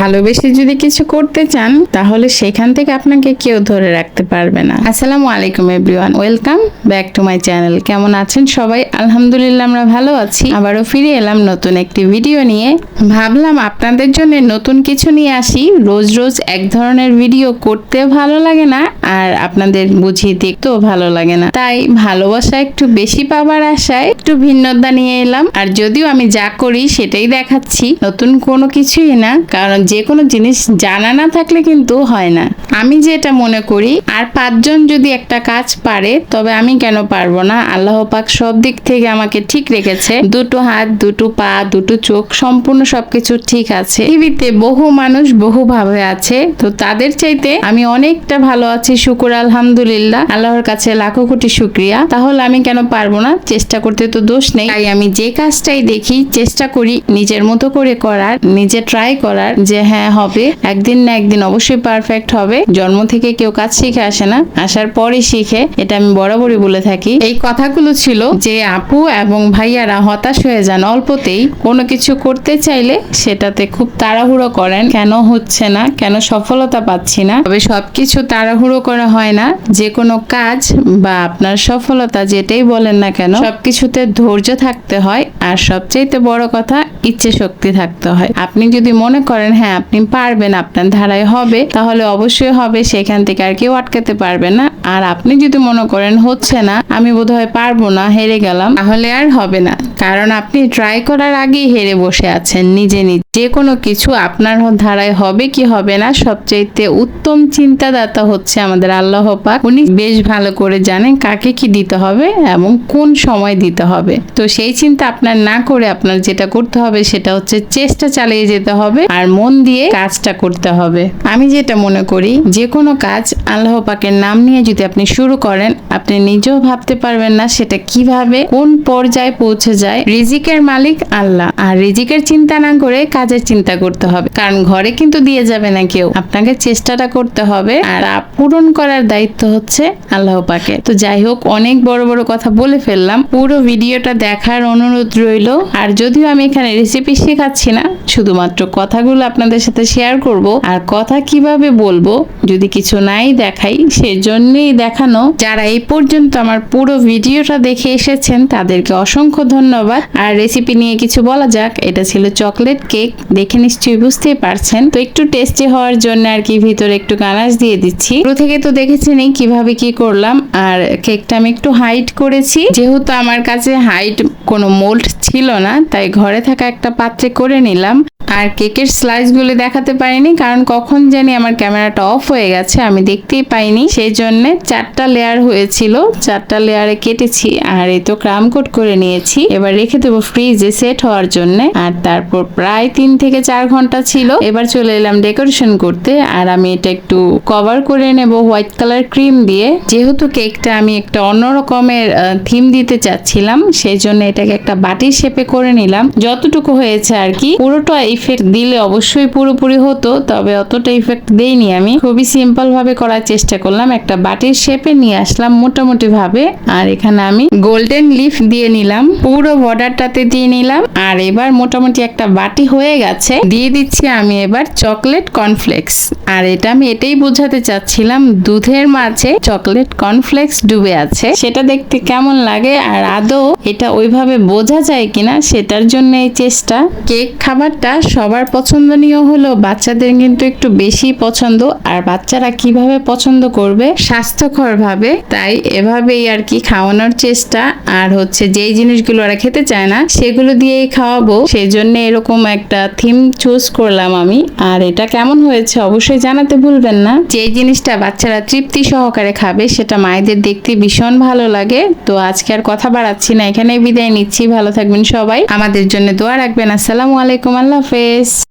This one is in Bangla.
ভালোবেসে যদি কিছু করতে চান, তাহলে সেখান থেকে আপনাকে কেউ ধরে রাখতে পারবে না। আসসালামু আলাইকুম everyone, welcome back to my channel. কেমন আছেন সবাই? আলহামদুলিল্লাহ আমরা ভালো আছি। আবারও ফিরে এলাম নতুন একটি ভিডিও নিয়ে। ভাবলাম আপনাদের জন্য নতুন কিছু নিয়ে আসি। রোজ রোজ এক ধরনের ভিডিও করতেও ভালো লাগে না, আর আপনাদের বুঝিয়ে দেখতেও ভালো লাগে না। তাই ভালোবাসা একটু বেশি পাবার আশায় একটু ভিন্নতা নিয়ে এলাম। আর যদিও আমি যা করি সেটাই দেখাচ্ছি, নতুন কোনো কিছুই না, কারণ যে কোনো জিনিস জানা না থাকলে কিন্তু হয় না। আমি যেটা মনে করি, আর পাঁচজন যদি একটা কাজ পারে, তবে আমি কেন পারব না? আল্লাহ পাক সব দিক থেকে আমাকে ঠিক রেখেছে। দুটো হাত, দুটো পা, দুটো চোখ, সম্পূর্ণ সবকিছু ঠিক আছে। পৃথিবীতে বহু মানুষ বহু ভাবে আছে, তো তাদের চাইতে আমি অনেকটা ভালো আছি, শুকুর আলহামদুলিল্লাহ। আল্লাহর কাছে লাখো কোটি শুক্রিয়া। তাহলে আমি কেন পারব না? চেষ্টা করতে তো দোষ নেই। তাই আমি যে কাজটাই দেখি, চেষ্টা করি নিজের মতো করে করার, নিজে ট্রাই করার, যে হ্যাঁ হবে। একদিন না একদিন অবশ্যই পারফেক্ট হবে। জন্ম থেকে কেউ কাজ শিখে আসে না। আসার পরই শিখে। এটা আমি বরাবরই বলে থাকি। এই কথাগুলো ছিল যে আপু এবং ভাইয়ারা হতাশ হয়ে যান অল্পতেই। কোনো কিছু করতে চাইলে সেটাতে খুব তাড়াহুড়ো করেন। কেন হচ্ছে না? কেন সফলতা পাচ্ছি না? তবে সবকিছু তাড়াহুড়ো করা হয় না। যে কোনো কাজ বা আপনার সফলতা যেটাই বলেন না কেন, সবকিছুতে ধৈর্য থাকতে হয়। আর সবচাইতে বড় কথা ইচ্ছে শক্তি থাকতে হয়। আপনি যদি মনে করেন হ্যাঁ আপনি পারবেন, আপনার ধারায় হবে, তাহলে অবশ্যই হবে, সেখান থেকে আর কেউ আটকাতে পারবে না। আর আপনি যদি মনে করেন, হচ্ছে না, আমি বোধহয় পারব না, হেরে গেলাম, তাহলে আর হবে না। কারণ আপনি ট্রাই করার আগেই হেরে বসে আছেন, নিজে নিজে যে কোনো কিছু আপনার ধারায় হবে কি হবে না, সবচাইতে উত্তম চিন্তাদাতা হচ্ছে আমাদের আল্লাহ পাক। উনি বেশ ভালো করে জানেন কাকে কি দিতে হবে এবং কোন সময় দিতে হবে। তো সেই চিন্তা আপনার না করে আপনার যেটা করতে হবে, সেটা হচ্ছে চেষ্টা চালিয়ে যেতে হবে। আর মন দিয়ে কাজটা করতে হবে। আমি যেটা মনে করি যে কোনো কাজ আল্লাহ পাকের নাম নিয়ে যদি আপনি শুরু করেন আপনি নিজেও ভাবতে পারবেন না সেটা কীভাবে কোন পর্যায়ে পৌঁছে যায়। রিজিকের মালিক আল্লাহ আর রিজিকের চিন্তা না করে কাজের চিন্তা করতে হবে। কারণ ঘরে কিন্তু দিয়ে যাবে না কেউ। আপনাকে চেষ্টাটা করতে হবে আর পূরণ করার দায়িত্ব হচ্ছে আল্লাহ পাকে তো যাই হোক অনেক বড় বড় কথা বলে ফেললাম। পুরো ভিডিওটা দেখার অনুরোধ রইল। আর যদিও আমি এখানে রেসিপি শেখাচ্ছি না শুধুমাত্র কথাগুলো আপনাদের সাথে শেয়ার করব আর কথা কীভাবে বলব যদি কিছু নাই দেখাই, সেজন্যই দেখানো। যারা এই পর্যন্ত আমার পুরো ভিডিওটা দেখে এসেছেন, তাদেরকে অসংখ্য ধন্যবাদ। আর রেসিপি নিয়ে কিছু বলা যাক, এটা ছিল চকলেট কেক দেখে নিশ্চয়ই বুঝতেই পারছেন। তো একটু টেস্টি হওয়ার জন্য আর কি ভিতরে একটু গানাশ দিয়ে দিচ্ছি। শুরু থেকে তো দেখেছেনই কীভাবে কি করলাম। আর কেকটা আমি একটু হাইট করেছি। যেহেতু আমার কাছে হাইট কোনো মোল্ড ছিল না, তাই ঘরে থাকা একটা পাত্রে করে নিলাম। আর কেকের স্লাইসগুলো দেখাতে পারিনি, কারণ কখন জানি আমার ক্যামেরাটা অফ হয়ে গেছে, আমি দেখতেই পাইনি। সেই জন্য চারটা লেয়ার হয়েছিল, চারটা লেয়ারে কেটেছি, আর এই তো ক্রাম কোট করে নিয়েছি। এবার রেখে দেবো ফ্রিজে সেট হওয়ার জন্য, আর তারপর প্রায় তিন থেকে চার ঘণ্টা ছিল। এবার চলে এলাম ডেকোরেশন করতে, আর আমি এটা একটু কভার করে নেব হোয়াইট কালার ক্রিম দিয়ে। যেহেতু কেকটা আমি একটা অন্য রকমের থিম দিতে চাচ্ছিলাম, সেই জন্য এটাকে একটা বাটির শেপে করে নিলাম। যতটুকু হয়েছে আর কি পুরোটা ইফেক্ট দিলে অবশ্যই পুরোপুরি হতো, তবে অতটা ইফেক্ট দেইনি আমি। খুবই সিম্পল ভাবে করার চেষ্টা করলাম, একটা বাটির শেপে নিয়ে আসলাম মোটামুটি ভাবে। আর এখানে আমি গোল্ডেন লিফ দিয়ে নিলাম, পুরো বর্ডারটাতে দিয়ে নিলাম। আর এবার মোটামুটি একটা বাটি হয়ে গেছে, দিয়ে দিচ্ছি আমি এবার চকলেট কর্নফ্লেক্স আর এটা আমি এটাই বোঝাতে চাচ্ছিলাম, দুধের মাঝে চকলেট কর্নফ্লেক্স ডুবে আছে। সেটা দেখতে কেমন লাগে আর আদৌ এটা ওইভাবে বোঝা যায় কিনা, সেটার জন্য এই চেষ্টা। কেক খাবারটা সবার পছন্দনীয় হলো, বাচ্চাদের কিন্তু একটু বেশি পছন্দ। আর বাচ্চারা কীভাবে পছন্দ করবে? স্বাস্থ্যকর ভাবে তাই এভাবেই আর কি খাওয়ানোর চেষ্টা। আর হচ্ছে যেই জিনিসগুলো ওরা খেতে চায় না, সেগুলো দিয়েই খাওয়াবো। সেই জন্য এরকম একটা থিম চুজ করলাম আমি। আর এটা কেমন হয়েছে অবশ্যই জানাতে ভুলবেন না। যে জিনিসটা বাচ্চারা তৃপ্তি সহকারে খাবে, সেটা মায়েদের দেখতে ভীষণ ভালো লাগে। তো আজকে আর কথা বাড়াচ্ছি না এখানে বিদায় নিচ্ছি। ভালো থাকবেন সবাই। আমাদের জন্য দোয়া রাখবেন। আসসালামু আলাইকুম। আল্লাহ হাফেজ